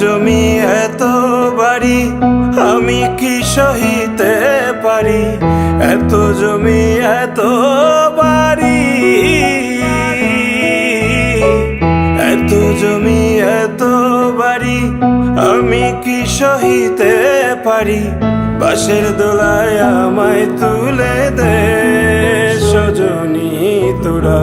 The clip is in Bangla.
জমি এত বাড়ি, আমি কি সহিতে পারি? এত জমি, এত বাড়ি, এত জমি, এত বাড়ি, আমি কি সহিতে পারি? বাসের দোলায় আমায় তুলে দে, সজনী তোরা